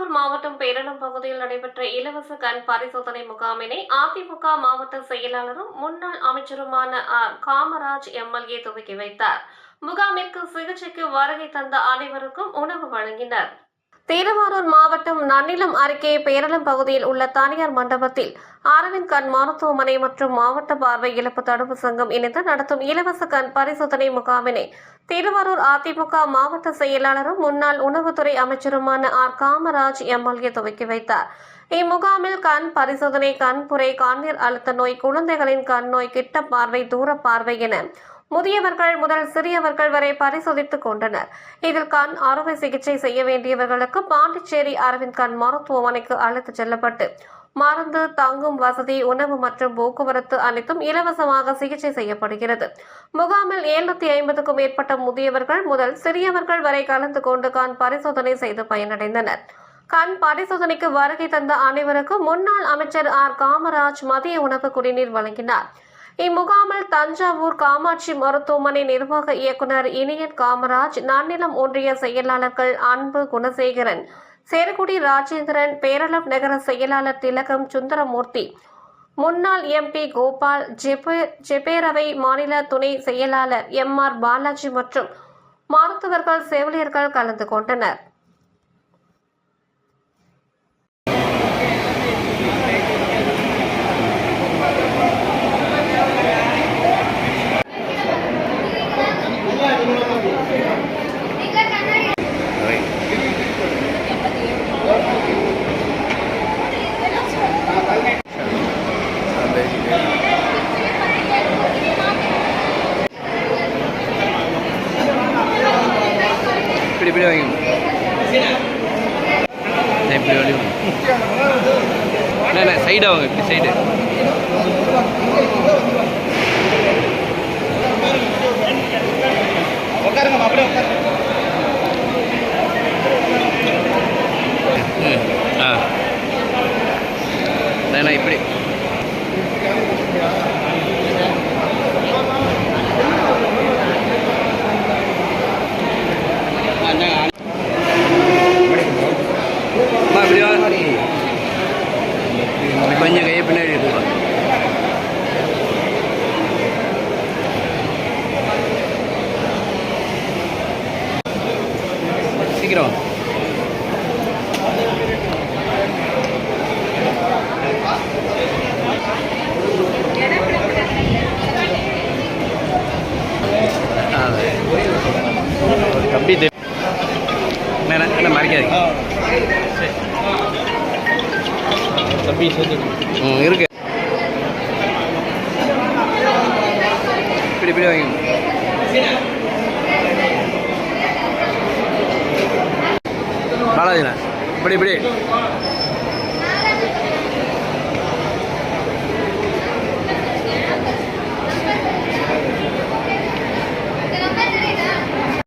திருவாரூர் மாவட்டம் பேரணம் பகுதியில் நடைபெற்ற இலவச கண் பரிசோதனை முகாமினை அதிமுக மாவட்ட செயலாளரும் முன்னாள் அமைச்சருமான ஆர் காமராஜ் எம்எல்ஏ துவக்கி வைத்தார். முகாமிற்கு சிகிச்சைக்கு வருகை தந்த அனைவருக்கும் உணவு வழங்கினர். திருவாரூர் மாவட்டம் நன்னிலம் அருகே பேரளம் பகுதியில் உள்ள தனியார் மண்டபத்தில் அரவிந்த் கண் மருத்துவமனை மற்றும் மாவட்ட பார்வை இழப்பு தடுப்பு சங்கம் இணைந்து நடத்தும் இலவச கண் பரிசோதனை முகாமினை திருவாரூர் அதிமுக மாவட்ட செயலாளரும் முன்னாள் உணவுத்துறை அமைச்சருமான ஆர் காமராஜ் எம்எல்ஏ துவக்கி வைத்தார். இம்முகாமில் கண் பரிசோதனை கண்புரை கண்ணீர் அழுத்த நோய் குழந்தைகளின் கண் நோய் கிட்ட பார்வை தூர பார்வை என முதியவர்கள் முதல் சிறியவர்கள் வரை பரிசோதித்துக் கொண்டனர். இதில் கண் அறுவை சிகிச்சை செய்ய வேண்டியவர்களுக்கு பாண்டிச்சேரி அரவிந்த் கண் மருத்துவமனைக்கு அழைத்துச் செல்லப்பட்டு மருந்து தங்கும் வசதி உணவு மற்றும் போக்குவரத்து அனைத்தும் இலவசமாக சிகிச்சை செய்யப்படுகிறது. முகாமில் எழுநூத்தி ஐம்பதுக்கும் மேற்பட்ட முதியவர்கள் முதல் சிறியவர்கள் வரை கலந்து கொண்டு கண் பரிசோதனை செய்து பயனடைந்தனர். கண் பரிசோதனைக்கு வருகை தந்த அனைவருக்கும் முன்னாள் அமைச்சர் ஆர். காமராஜ் மதிய உணவு குடிநீர் வழங்கினார். இம்முகாமில் தஞ்சாவூர் காமாட்சி மருத்துவமனை நிர்வாக இயக்குனர் இனியன் காமராஜ் நன்னிலம் ஒன்றிய செயலாளர்கள் அன்பு குணசேகரன் சேரக்குடி ராஜேந்திரன் பேரளம் நகர செயலாளர் திலகம் சுந்தரமூர்த்தி முன்னாள் எம்பி கோபால் ஜெபே ஜெபேரவை மாநில துணை செயலாளர் எம் ஆர் பாலாஜி மற்றும் மருத்துவர்கள் செவிலியர்கள் கலந்து கொண்டனர். இப்படி இப்படி வைங்க நான் இப்படி வழி இல்லை சைடாக வாங்க இப்படி சைடு உட்காருங்க அப்படியே உட்காருங்க. ஆ. இப்படி. சீக்கிரம் வா. ஆ, ஒரு கம்பி என்ன என்ன மறைக்காதீங்க. தம்பி சேர்த்து ம் இருக்கு. இப்படி இப்படி வாங்க பாலாஜிண்ணா இப்படி இப்படி.